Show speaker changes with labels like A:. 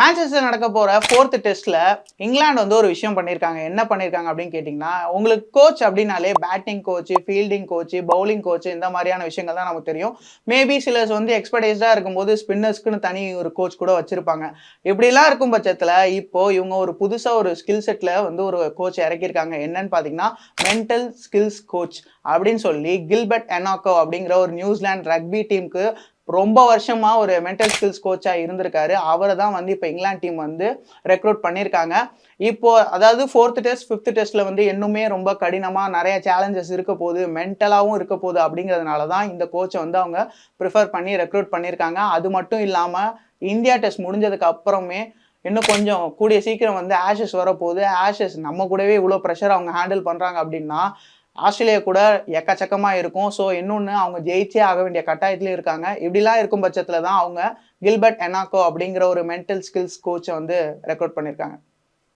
A: Manchester நடக்க போற fourth டெஸ்ட்ல இங்கிலாந்து வந்து ஒரு விஷயம் பண்ணியிருக்காங்க என்ன பண்ணியிருக்காங்க அப்படின்னு கேட்டிங்கன்னா உங்களுக்கு கோச் அப்படின்னாலே batting coach fielding coach bowling coach இந்த மாதிரியான விஷயங்கள் தான் நமக்கு தெரியும். மேபி சிலர்ஸ் வந்து எக்ஸ்பர்டைஸ்டாக இருக்கும்போது ஸ்பின்னர்ஸ்க்குன்னு தனி ஒரு கோச் கூட வச்சிருப்பாங்க. இப்படிலாம் இருக்கும் பட்சத்தில் இப்போ இவங்க ஒரு புதுசாக ஒரு ஸ்கில் செட்டில் வந்து ஒரு கோச் இறக்கியிருக்காங்க. என்னன்னு பார்த்தீங்கன்னா மென்டல் ஸ்கில்ஸ் கோச் அப்படின்னு சொல்லி கில்பர்ட் எனாக்கோ அப்படிங்கிற ஒரு நியூசிலாந்து ரக்பி டீமுக்கு ரொம்ப வருஷமா ஒரு மென்டல் ஸ்கில்ஸ் கோச்சா இருந்திருக்காரு. அவரை தான் வந்து இப்போ இங்கிலாந்து டீம் வந்து ரெக்ரூட் பண்ணியிருக்காங்க. இப்போ அதாவது ஃபோர்த் டெஸ்ட் ஃபிஃப்த் டெஸ்ட்ல வந்து இன்னுமே ரொம்ப கடினமா நிறைய சேலஞ்சஸ் இருக்க போகுது. மென்டலாகவும் இருக்க போகுது அப்படிங்கிறதுனால தான் இந்த கோச்சை வந்து அவங்க ப்ரிஃபர் பண்ணி ரெக்ரூட் பண்ணியிருக்காங்க. அது மட்டும் இல்லாமல் இந்தியா டெஸ்ட் முடிஞ்சதுக்கு அப்புறமே இன்னும் கொஞ்சம் கூடிய சீக்கிரம் வந்து ஆஷஸ் வரப்போகுது. ஆஷஸ் நம்ம கூடவே இவ்வளோ ப்ரெஷர் அவங்க ஹேண்டில் பண்ணுறாங்க அப்படின்னா ஆஸ்திரேலியா கூட எக்கச்சக்கமாக இருக்கும். ஸோ இன்னொன்று அவங்க ஜெயிச்சே ஆக வேண்டிய கட்டாயத்துலேயும் இருக்காங்க. இப்படிலாம் இருக்கும் பட்சத்தில் தான் அவங்க கில்பர்ட் எனாக்கோ அப்படிங்கிற ஒரு மென்டல் ஸ்கில்ஸ் கோச்சை வந்து ரெக்ரூட் பண்ணியிருக்காங்க